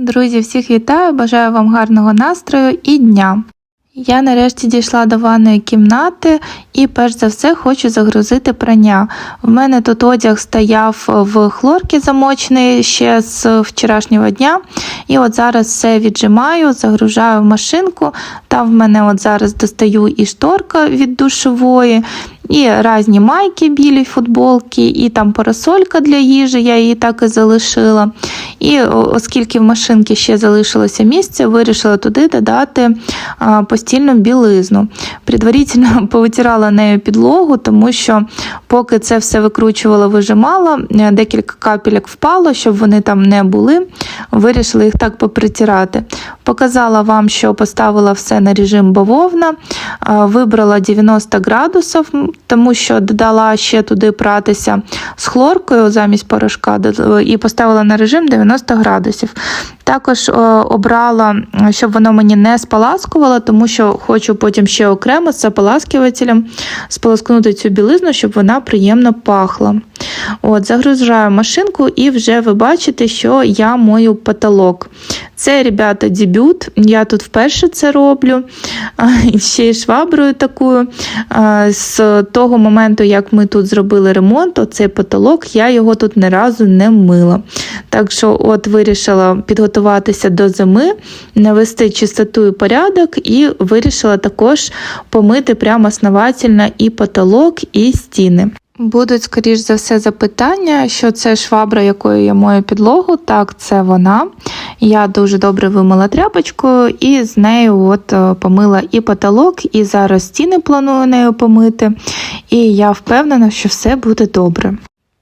Друзі, всіх вітаю! Бажаю вам гарного настрою і дня. Я нарешті дійшла до ванної кімнати і перш за все хочу загрузити прання. В мене тут одяг стояв в хлорці замочений ще з вчорашнього дня. І от зараз все віджимаю, загружаю в машинку. Там в мене от зараз достаю і шторка від душової, і різні майки, білі футболки, і там парасолька для їжі, я її так і залишила. І оскільки в машинці ще залишилося місце, вирішила туди додати постільну білизну. Предварительно повитирала нею підлогу, тому що поки це все викручувала, вижимала, е, декілька капелек впало, щоб вони там не були. Вирішила їх так попритирати. Показала вам, що поставила все на режим бавовна, вибрала 90 градусів, тому що додала ще туди пратися з хлоркою замість порошка і поставила на режим 90 градусів. Також е, обрала, щоб воно мені не споласкувало, тому що хочу потім ще окремо з ополаскувателем сполоскнути цю білизну, щоб вона приємно пахла. От, загружаю машинку, і вже ви бачите, що я мою потолок. Це, ребята, дебют. Я тут вперше це роблю. Ще й шваброю такою. З того моменту, як ми тут зробили ремонт, оцей потолок, я його тут ні разу не мила. Так що, от вирішила підготуватися до зими, навести чистоту і порядок, і вирішила також помити прямо основательно і потолок, і стіни. Будуть, скоріш за все, запитання, що це швабра, якою я мою підлогу. Так, це вона. Я дуже добре вимила тряпочкою і з нею от е, помила і потолок, і зараз стіни планую нею помити. І я впевнена, що все буде добре.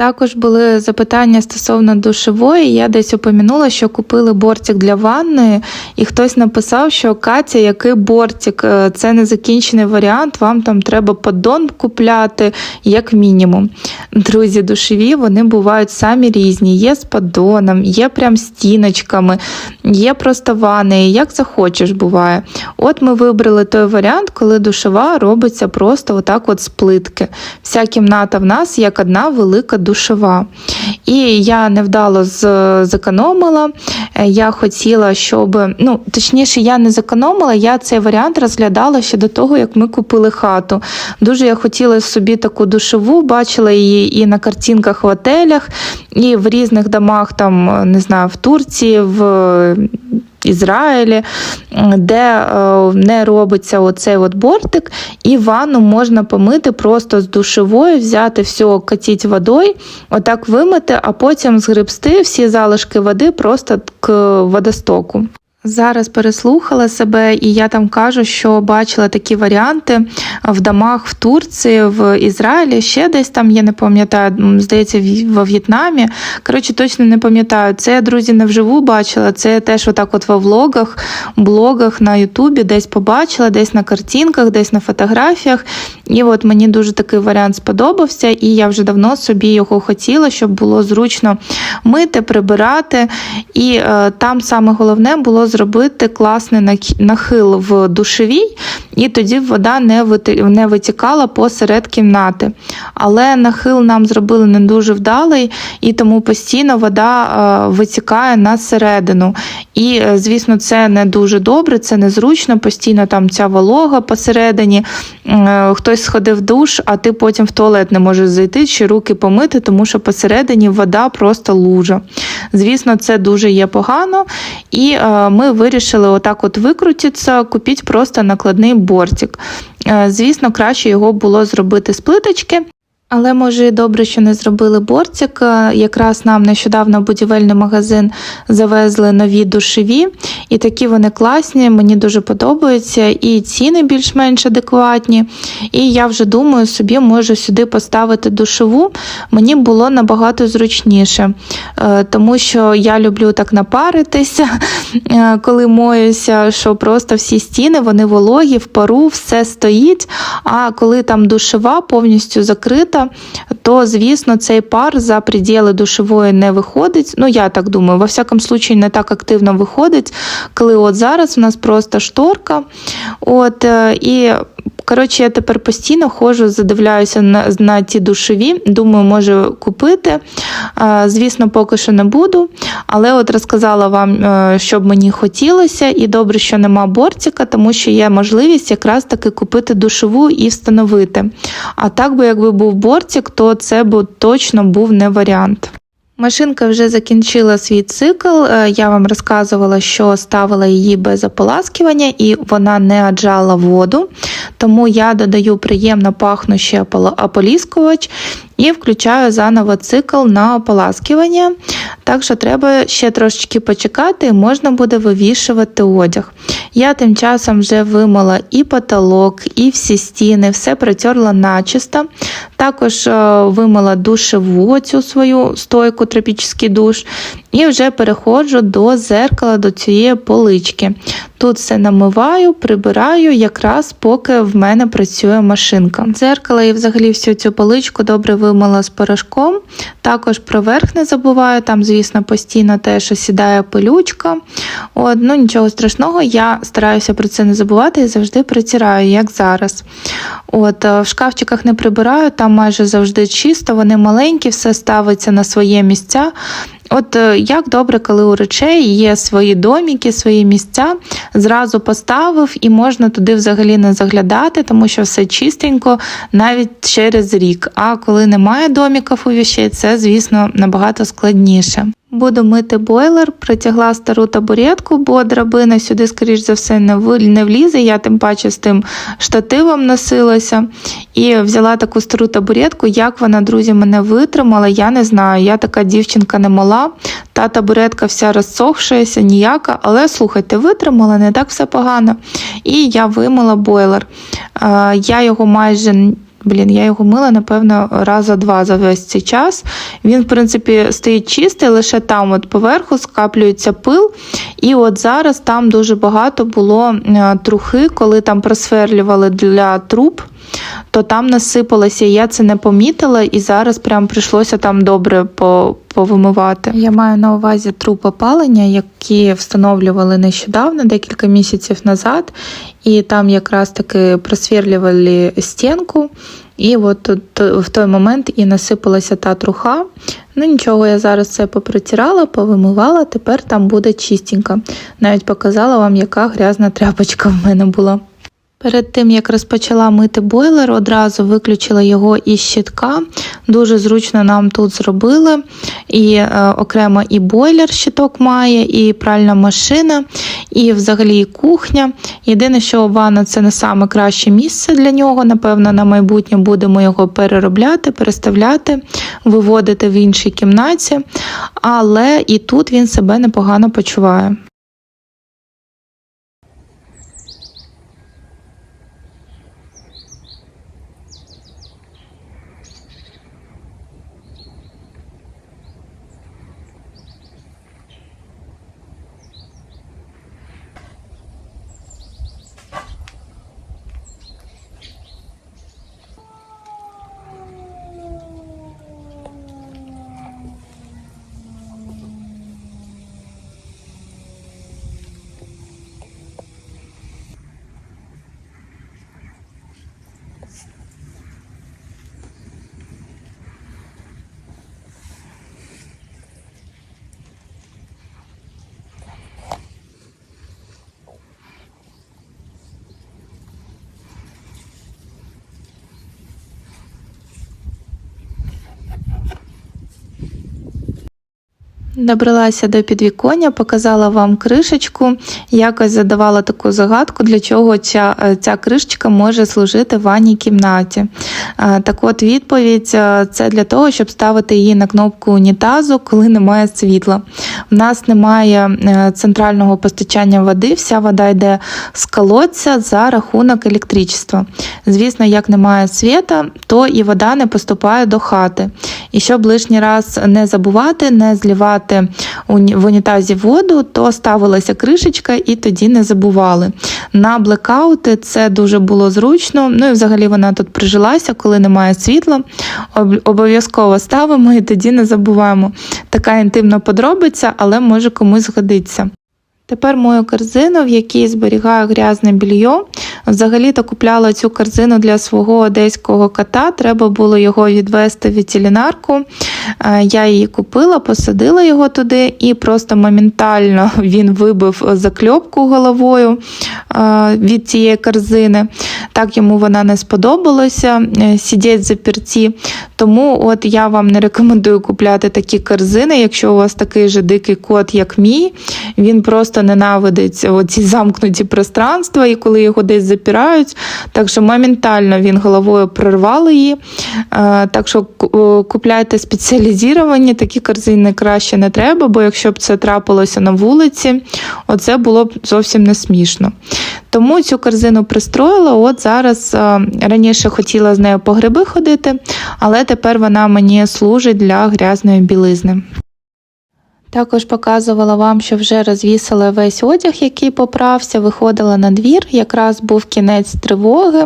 Також були запитання стосовно душової. Я десь упомянула, що купили бортик для ванної, і хтось написав, що Катя, який бортик, Е, це не закінчений варіант, вам там треба поддон купляти, як мінімум. Друзі, душові вони бувають самі різні. Є з поддоном, є прям стіночками, є просто ванни, як захочеш буває. От ми вибрали той варіант, коли душова робиться просто отак от з плитки. Вся кімната в нас як одна велика душова. І я невдало зекономила. Е, Я хотіла, щоб, ну, точніше, я не зекономила, я цей варіант розглядала ще до того, як ми купили хату. Дуже я хотіла собі таку душову, бачила її і на картинках в отелях, і в різних домах, там, не знаю, в Турції, в Ізраїлі, де е, не робиться оцей от бортик, і ванну можна помити просто з душевою, взяти все, катіть водою, отак вимити, а потім згребсти всі залишки води просто к водостоку. Зараз переслухала себе, і я там кажу, що бачила такі варіанти в домах в Турції, в Ізраїлі, ще десь там, я не пам'ятаю, здається, во В'єтнамі. Коротше, точно не пам'ятаю. Це я, друзі, не вживу бачила. Це теж отак от во влогах, блогах на Ютубі десь побачила, десь на картинках, десь на фотографіях. І от мені дуже такий варіант сподобався, і я вже давно собі його хотіла, щоб було зручно мити, прибирати. І е, там саме головне було зробити класний нахил в душовій, і тоді вода не, витікала посеред кімнати. Але нахил нам зробили не дуже вдалий, і тому постійно вода е, витікає на середину. І, е, звісно, це не дуже добре, це незручно, постійно там ця волога посередині. Е, Хтось сходив в душ, а ти потім в туалет не можеш зайти чи руки помити, тому що посередині вода просто лужа. Звісно, це дуже є погано. І е, ми вирішили отак от викрутитися, купіть просто накладний бортик. Е, Звісно, краще його було зробити з плиточки. Але може і добре, що не зробили бортик. Якраз нам нещодавно в будівельний магазин завезли нові душові, і такі вони класні, мені дуже подобаються, і ціни більш-менш адекватні. І я вже думаю, собі можу сюди поставити душову. Мені було набагато зручніше, Е, тому що я люблю так напаритися, е, коли моюся, що просто всі стіни вони вологі, в пару, все стоїть. А коли там душова повністю закрита, то звісно цей пар за приділи душової не виходить. Ну я так думаю, во всякому случае не так активно виходить, коли от зараз у нас просто шторка. От е, і Коротше, я тепер постійно ходжу, задивляюся на, на ті душові. Думаю, може купити. Звісно, поки що не буду. Але от розказала вам, е, що б мені хотілося, і добре, що нема бортика, тому що є можливість якраз таки купити душову і встановити. А так би, якби був бортик, то це б точно був не варіант. Машинка вже закінчила свій цикл. Е, Я вам розказувала, що ставила її без ополаскування і вона не аджала воду. Тому я додаю приємно пахнущий ополіскувач і включаю заново цикл на ополаскування. Так що треба ще трошечки почекати, і можна буде вивішувати одяг. Я тим часом вже вимила і потолок, і всі стіни, все протерла начисто. Також е, вимила душеву цю свою стойку, тропічний душ, і вже переходжу до зеркала, до цієї полички. Тут все намиваю, прибираю, якраз поки в мене працює машинка. Дзеркало і взагалі всю цю поличку добре вимила з порошком. Також про верх не забуваю, там, звісно, постійно теж осідає пилючка. От, ну нічого страшного, я стараюся про це не забувати і завжди притираю, як зараз. От, е, в шкафчиках не прибираю, там майже завжди чисто, вони маленькі, все ставиться на своє місця. От е, як добре, коли у речей є свої доміки, свої місця, зразу поставив і можна туди взагалі не заглядати, тому що все чистенько навіть через рік. А коли немає доміків у віщей, це, звісно, набагато складніше. Буду мити бойлер, притягла стару табуретку, бо драбина сюди, скоріш за все, не влізе. Я тим паче з тим штативом носилася. І взяла таку стару табуретку. Як вона, друзі, мене витримала, я не знаю. Я така дівчинка не мала. Та табуретка вся розсохшаяся, ніяка, але слухайте, витримала, не так все погано. І я вимила бойлер. Е, Я його майже. Блін, я його мила, напевно, раза два за весь цей час. Він, в принципі, стоїть чистий, лише там от поверху скаплюється пил. І от зараз там дуже багато було е, трухи, коли там просверлювали для труб, то там насипалося. Я це не помітила, і зараз прям прийшлося там добре. Повимивати. Я маю на увазі труб опалення, які встановлювали нещодавно, декілька місяців назад, і там якраз таки просверлювали стінку, і от в той момент і насипалася та труха. Ну нічого, я зараз це попритирала, повимивала, тепер там буде чистенько. Навіть показала вам, яка грязна тряпочка в мене була. Перед тим як розпочала мити бойлер, одразу виключила його із щитка. Дуже зручно нам тут зробили. І е, окремо і бойлер щиток має, і пральна машина, і взагалі і кухня. Єдине, що ванна це не саме краще місце для нього. Напевно, на майбутнє будемо його переробляти, переставляти, виводити в іншій кімнаті. Але і тут він себе непогано почуває. Добралася до підвіконня, показала вам кришечку, якось задавала таку загадку, для чого ця, е, ця кришечка може служити в ванній кімнаті. Е, Так от відповідь е, це для того, щоб ставити її на кнопку унітазу, коли немає світла. У нас немає е, центрального постачання води, вся вода йде з колодця за рахунок електричества. Звісно, як немає світа, то і вода не поступає до хати. І щоб лишній раз не забувати, не зливати в унітазі воду, то ставилася кришечка і тоді не забували. На блекаути це дуже було зручно. Ну і взагалі вона тут прижилася, коли немає світла. Обов'язково ставимо і тоді не забуваємо. Така інтимна подробиця, але може комусь згодиться. Тепер мою корзину, в якій зберігаю грязне більйо. Взагалі-то купляла цю корзину для свого одеського кота. Треба було його відвести в ветеринарку. Е, Я її купила, посадила його туди і просто моментально він вибив закльопку головою е, від цієї корзини. Так йому вона не сподобалася е, сидіть заперті. Тому от я вам не рекомендую купляти такі корзини, якщо у вас такий же дикий кот, як мій. Він просто ненавидить ці замкнуті пространства, і коли його десь запирають. Так що моментально він головою прорвав її. Е, Так що ку- е, купляйте спеціалізовані, такі корзини краще не треба, бо якщо б це трапилося на вулиці, оце було б зовсім не смішно. Тому цю корзину пристроїла. От зараз е, раніше хотіла з нею по гриби ходити, але тепер вона мені служить для грязної білизни. Також показувала вам, що вже розвісила весь одяг, який поправся, виходила на двір. Якраз був кінець тривоги,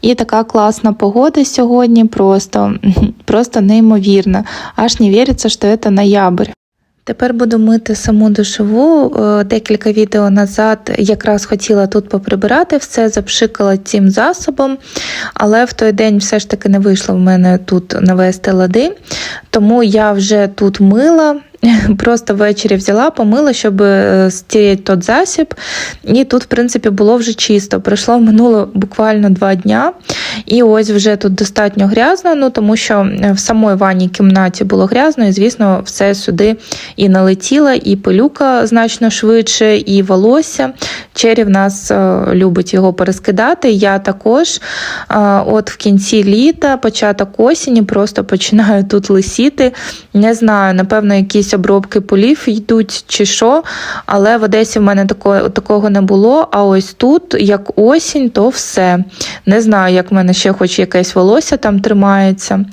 і така класна погода сьогодні, просто, просто неймовірна. Аж не віриться, що це ноябрь. Тепер буду мити саму душову. Е, Декілька відео назад якраз хотіла тут поприбирати все, запшикала цим засобом, але в той день все ж таки не вийшло в мене тут навести лади, тому я вже тут мила. Просто ввечері взяла, помила, щоб е, стереть тот засіб. І тут, в принципі, було вже чисто. Пройшло минуло буквально два дня. І ось вже тут достатньо грязно, ну тому що е, в самій ванній кімнаті було грязно, і, звісно, все сюди і налетіло, і пилюка значно швидше, і волосся. Чері в нас е, любить його перескидати. Я також. Е, От в кінці літа, початок осені, просто починаю тут лисіти. Не знаю, напевно, якісь обробки полів йдуть чи що, але в Одесі в мене такого, такого не було. А ось тут, як осінь, то все. Не знаю, як в мене ще хоч якесь волосся там тримається,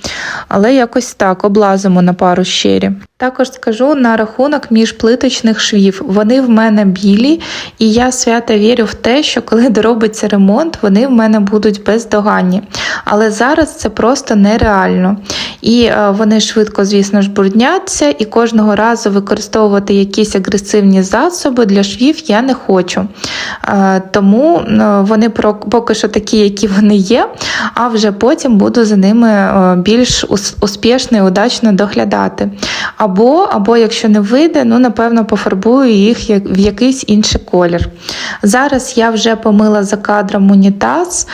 але якось так облазимо на пару щирі. Також скажу на рахунок міжплиточних швів. Вони в мене білі, і я свято вірю в те, що коли доробиться ремонт, вони в мене будуть бездоганні. Але зараз це просто нереально. І е, вони швидко, звісно ж, брудняться, і кожного разу використовувати якісь агресивні засоби для швів я не хочу. Е, Тому е, вони поки що такі, які вони є, а вже потім буду за ними більш успішно і удачно доглядати. Або, або якщо не вийде, ну напевно пофарбую їх в якийсь інший колір. Зараз я вже помила за кадром унітаз,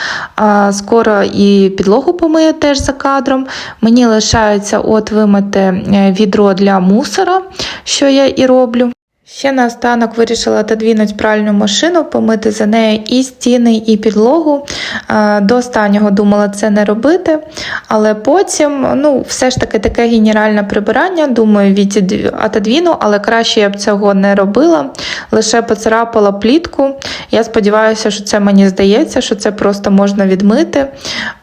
скоро і підлогу помию теж за кадром. Мені лишається от вимити е, відро для мусора, що я і роблю. Ще наостанок вирішила отодвинути пральну машину, помити за нею і стіни, і підлогу. До останнього думала це не робити, але потім, ну, все ж таки таке генеральне прибирання, думаю, від отодвіну, але краще я б цього не робила. Лише поцарапала плітку. Я сподіваюся, що це мені здається, що це просто можна відмити.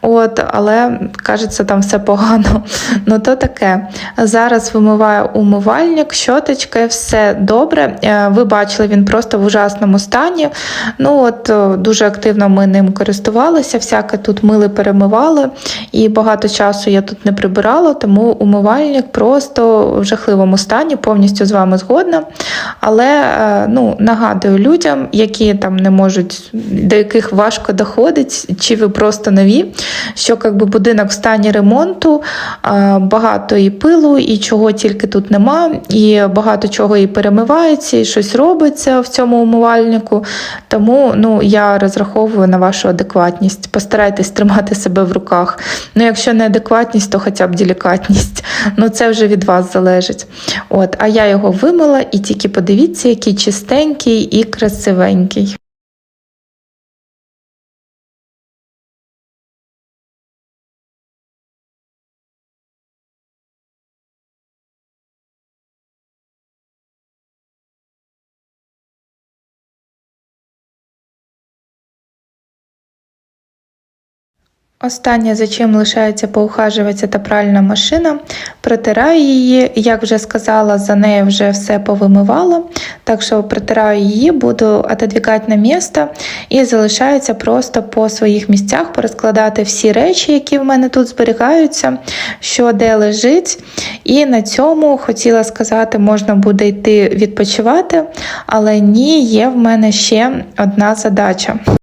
От, але кажеться, там все погано. Ну то таке. Зараз вимиваю умивальник, щоточка, все добре. Е, Ви бачили, він просто в ужасному стані. Ну от е, дуже активно ми ним користувалися, всяке тут мили перемивали, і багато часу я тут не прибирала, тому умивальник просто в жахливому стані, повністю з вами згодна. Але е, ну, нагадую людям, які там не можуть, до яких важко доходить, чи ви просто нові, що якби будинок в стані ремонту, багато і пилу, і чого тільки тут нема, і багато чого і перемивається, і щось робиться в цьому умивальнику. Тому ну, я розраховую на вашу адекватність. Постарайтесь тримати себе в руках. Ну, якщо не адекватність, то хоча б делікатність. Ну, це вже від вас залежить. От, а я його вимила, і тільки подивіться, який чистенький і красивенький. Останнє, за чим лишається поухажуватися та пральна машина, протираю її. Як вже сказала, за нею вже все повимивала. Так що протираю її, буду отодвігати на місце і залишається просто по своїх місцях порозкладати всі речі, які в мене тут зберігаються, що де лежить. І на цьому хотіла сказати, можна буде йти відпочивати, але ні, є в мене ще одна задача.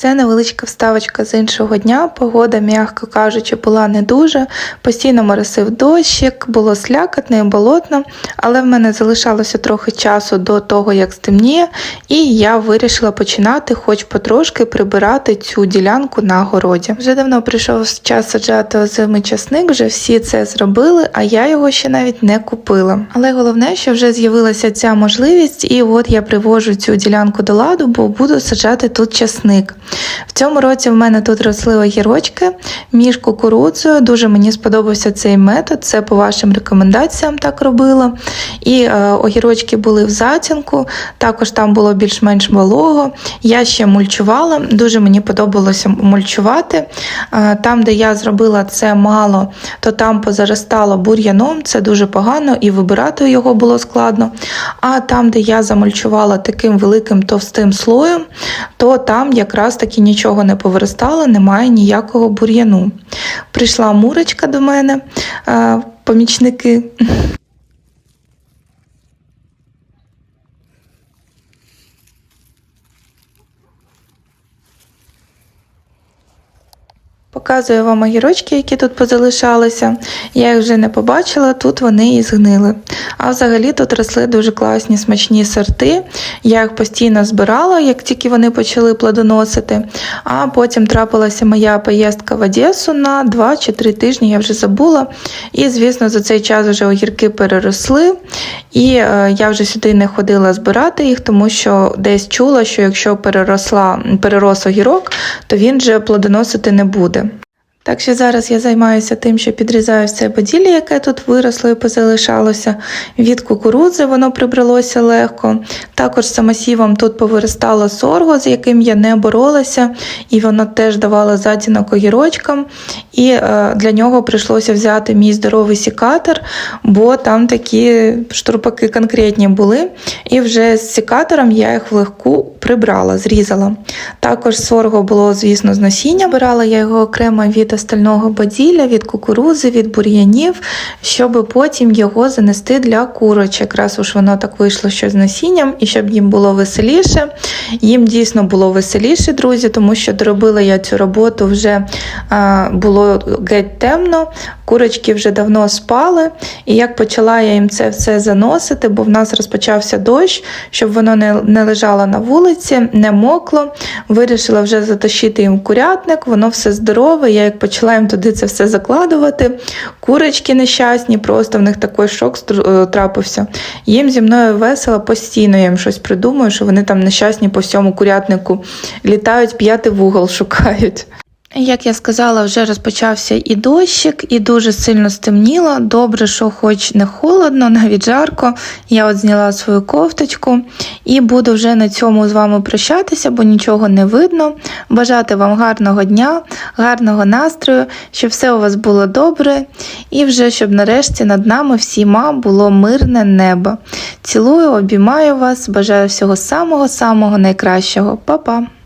Це невеличка вставочка з іншого дня. Погода, м'яко кажучи, була не дуже. Постійно моросив дощик, було слякотно і болотно, але в мене залишалося трохи часу до того, як стемніє, і я вирішила починати, хоч потрошки прибирати цю ділянку на городі. Вже давно прийшов час саджати озимий часник, вже всі це зробили, а я його ще навіть не купила. Але головне, що вже з'явилася ця можливість, і от я привожу цю ділянку до ладу, бо буду саджати тут часник. В цьому році в мене тут росли огірочки між кукурудзою. Дуже мені сподобався цей метод. Це по вашим рекомендаціям так робила. І е, огірочки були в затінку, також там було більш-менш волого. Я ще мульчувала, дуже мені подобалося мульчувати. Е, там, де я зробила це мало, то там позаростало бур'яном, це дуже погано, і вибирати його було складно. А там, де я замульчувала таким великим товстим слоєм, то там якраз таки нічого не повиростало, немає ніякого бур'яну. Прийшла мурочка до мене, е, помічники. Показую вам огірочки, які тут позалишалися. Я їх вже не побачила, тут вони і згнили. А взагалі тут росли дуже класні смачні сорти. Я їх постійно збирала, як тільки вони почали плодоносити. А потім трапилася моя поїздка в Одесу на 2 чи 3 тижні, я вже забула. І, звісно, за цей час вже огірки переросли. І е, я вже сюди не ходила збирати їх, тому що десь чула, що якщо переросла, перерос огірок, то він вже плодоносити не буде. Так що зараз я займаюся тим, що підрізаю все поділля, яке тут виросло і позалишалося. Від кукурудзи воно прибралося легко. Також самосівом тут повиростало сорго, з яким я не боролася, і воно теж давало затінок огірочкам. І е, для нього прийшлося взяти мій здоровий сікатор, бо там такі штурпаки конкретні були. І вже з сікатором я їх влегку прибрала, зрізала. Також сорго було, звісно, з насіння. Брала я його окремо від остального баділля, від кукурузи, від бур'янів, щоб потім його занести для курочок. Якраз уж воно так вийшло, що з насінням, і щоб їм було веселіше. Їм дійсно було веселіше, друзі, тому що доробила я цю роботу вже а, було геть темно, курочки вже давно спали. І як почала я їм це все заносити, бо в нас розпочався дощ, щоб воно не, не лежало на вулиці, не мокло. Вирішила вже затащити їм курятник, воно все здорове. Я як почала їм туди це все закладувати. Курочки нещасні, просто в них такий шок е, трапився. Їм зі мною весело, постійно я їм щось придумаю, що вони там нещасні по всьому курятнику літають, п'ятий вугол шукають. Як я сказала, вже розпочався і дощик, і дуже сильно стемніло. Добре, що хоч не холодно, навіть жарко. Я от зняла свою кофточку і буду вже на цьому з вами прощатися, бо нічого не видно. Бажати вам гарного дня, гарного настрою, щоб все у вас було добре, і вже щоб нарешті над нами всіма було мирне небо. Цілую, обіймаю вас, бажаю всього самого-самого найкращого. Па-па!